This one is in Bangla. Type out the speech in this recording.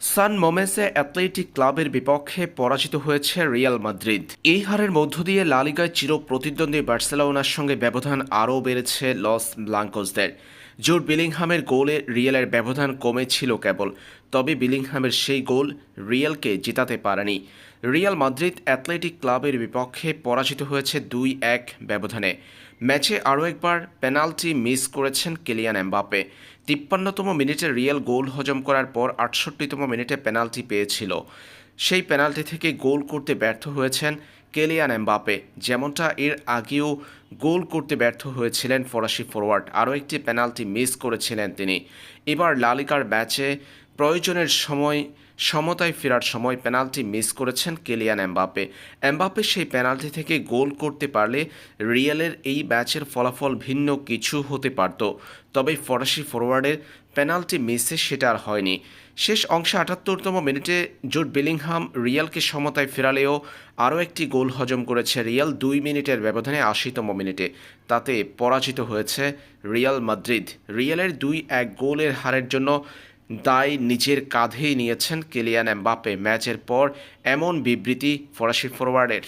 সান মোমেসে অ্যাথলেটিক ক্লাবের বিপক্ষে পরাজিত হয়েছে রিয়াল মাদ্রিদ। এই হারের মধ্য দিয়ে লালিগায় চির প্রতিদ্বন্দ্বী বার্সেলোনার সঙ্গে ব্যবধান আরও বেড়েছে লস ব্লাঙ্কোসদের। জোর বিলিংহামের গোলে রিয়ালের ব্যবধান কমেছিল কেবল, তবে বিলিংহামের সেই গোল রিয়ালকে জেতাতে পারেনি। রিয়াল মাদ্রিদ অ্যাথলেটিক ক্লাবের বিপক্ষে পরাজিত হয়েছে দুই এক ব্যবধানে। ম্যাচে আরও একবার পেনাল্টি মিস করেছেন কেলিয়ান এমবাপে তিপ্পান্নতম মিনিটে রিয়াল গোল হজম করার পর আটষট্টিতম মিনিটে পেনাল্টি পেয়েছিল। সেই পেনাল্টি থেকে গোল করতে ব্যর্থ হয়েছেন কেলিয়ান এমবাপে যেমনটা এর আগেও গোল করতে ব্যর্থ হয়েছিলেন ফরাসি ফরোয়ার্ড। আরও একটি পেনাল্টি মিস করেছিলেন তিনি। এবার লালিকার ম্যাচে প্রয়োজনের সময়, সমতায় ফেরার সময় পেনাল্টি মিস করেছেন কেলিয়ান এমবাপে এমবাপে সেই পেনাল্টি থেকে গোল করতে পারলে রিয়ালের এই ম্যাচের ফলাফল ভিন্ন কিছু হতে পারত। তবে ফরাসি ফরওয়ার্ডের পেনাল্টি মিসে সেটা আর হয়নি। শেষ অংশে আটাত্তরতম মিনিটে জুট বিলিংহাম রিয়ালকে সমতায় ফেরালেও আরও একটি গোল হজম করেছে রিয়াল দুই মিনিটের ব্যবধানে আশিতম মিনিটে। তাতে পরাজিত হয়েছে রিয়াল মাদ্রিদ। রিয়ালের দুই এক গোলের হারের জন্য দায় নিজের কাঁধেই নিয়েছেন কেলিয়ান এমবাপে ম্যাচের পর এমন বিবৃতি ফরাসি ফরওয়ার্ডের